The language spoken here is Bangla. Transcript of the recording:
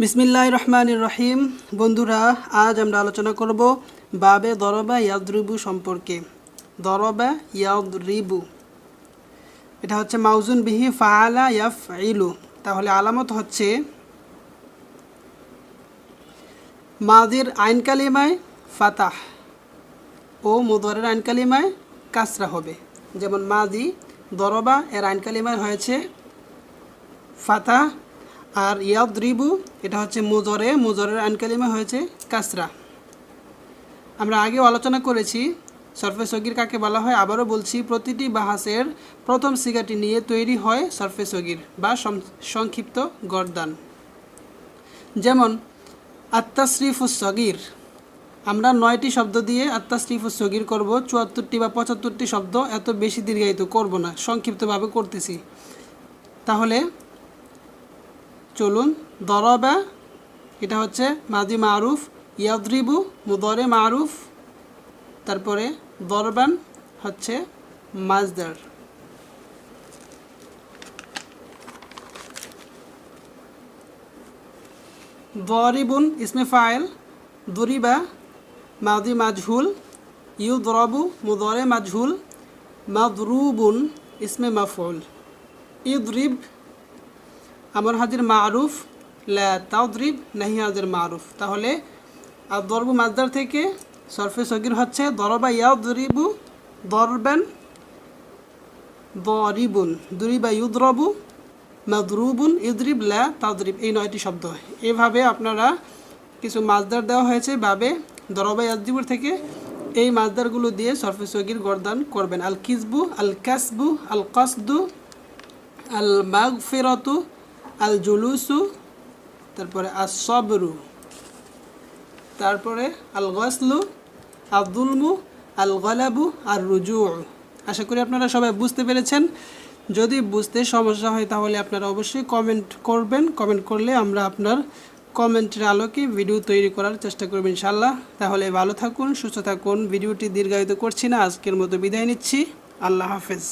বিসমিল্লাহ রহমান রহিম। বন্ধুরা, আজ আমরা আলোচনা করব বাবে দরবা ইয়াদরিবু সম্পর্কে। দরবা ইয়াদরিবু। এটা হচ্ছে মাউজুন বিহি ফালা ইয়াফ ইলু তাহলে আলামত হচ্ছে মাদির আইন কালিমায় ফাতাহ ও মুদরের আইন কালিমায় কাসরা হবে। যেমন মাদি, দরবা, এর আইন কালিমায় হয়েছে ফাতা আর ইয়াদ্রিবু, এটা হচ্ছে মুজরে, মুজরের আনকালিমা হয়েছে কাসরা। আমরা আগেও আলোচনা করেছি, সরফে সগির কাকে বলা হয়, আবারও বলছি, প্রতিটি বাহাসের প্রথম সিগাটি নিয়ে তৈরি হয় সরফে সগির বা সংক্ষিপ্ত গরদান। যেমন আত্মাশ্রী সগির আমরা নয়টি শব্দ দিয়ে আত্মাশ্রিফুস সগির করব, চুয়াত্তরটি বা পঁচাত্তরটি শব্দ এত বেশি দীর্ঘায়িত করব না, সংক্ষিপ্তভাবে করতেছি। তাহলে চলুন, দরবা, এটা হচ্ছে মাদি মারুফ, ইয়াদ্রিবু, মুদরে মারুফ, তারপরে দরবান হচ্ছে মাজদার। দরিবুন, ইসমে ফাইল, দরিবা মাদি মাজহুল, ইউদরবু মুদরে মাজহুল, মাদরুবুন ইসমে মাফুল ইদরিব আমর হাজির মারুফ, লা নাহি হাজির মারুফ। তাহলে আর দরবু মাজদার থেকে সরফে সগির হচ্ছে দরবা ইয়াদরিবু দরবেন দরিবুন। দুরিবা ইউদ্রবু মাদরুবুন ইদরিব, লা তাদরিব। এই নয়টি শব্দ। এভাবে আপনারা কিছু মাজদার দেওয়া হয়েছে বাবে দরবা ইয়াদরিবুর থেকে এই মাজদারগুলো দিয়ে সরফে সগির গরদান করবেন। আল কিসবু, আল কাসবু, আল কসদু, আল মাগফিরতু, আল জুলুসু, তারপরে আসবরু তারপরে আল গসলু আব্দুলমু আল গলাবু, আর রুজু। আশা করি আপনারা সবাই বুঝতে পেরেছেন। যদি বুঝতে সমস্যা হয় তাহলে আপনারা অবশ্যই কমেন্ট করবেন। কমেন্ট করলে আমরা আপনার কমেন্টের আলোকে ভিডিও তৈরি করার চেষ্টা করবেন ইনশাল্লাহ তাহলে ভালো থাকুন, সুস্থ থাকুন। ভিডিওটি দীর্ঘায়িত করছি না। আজকের মতো বিদায় নিচ্ছি। আল্লাহ হাফেজ।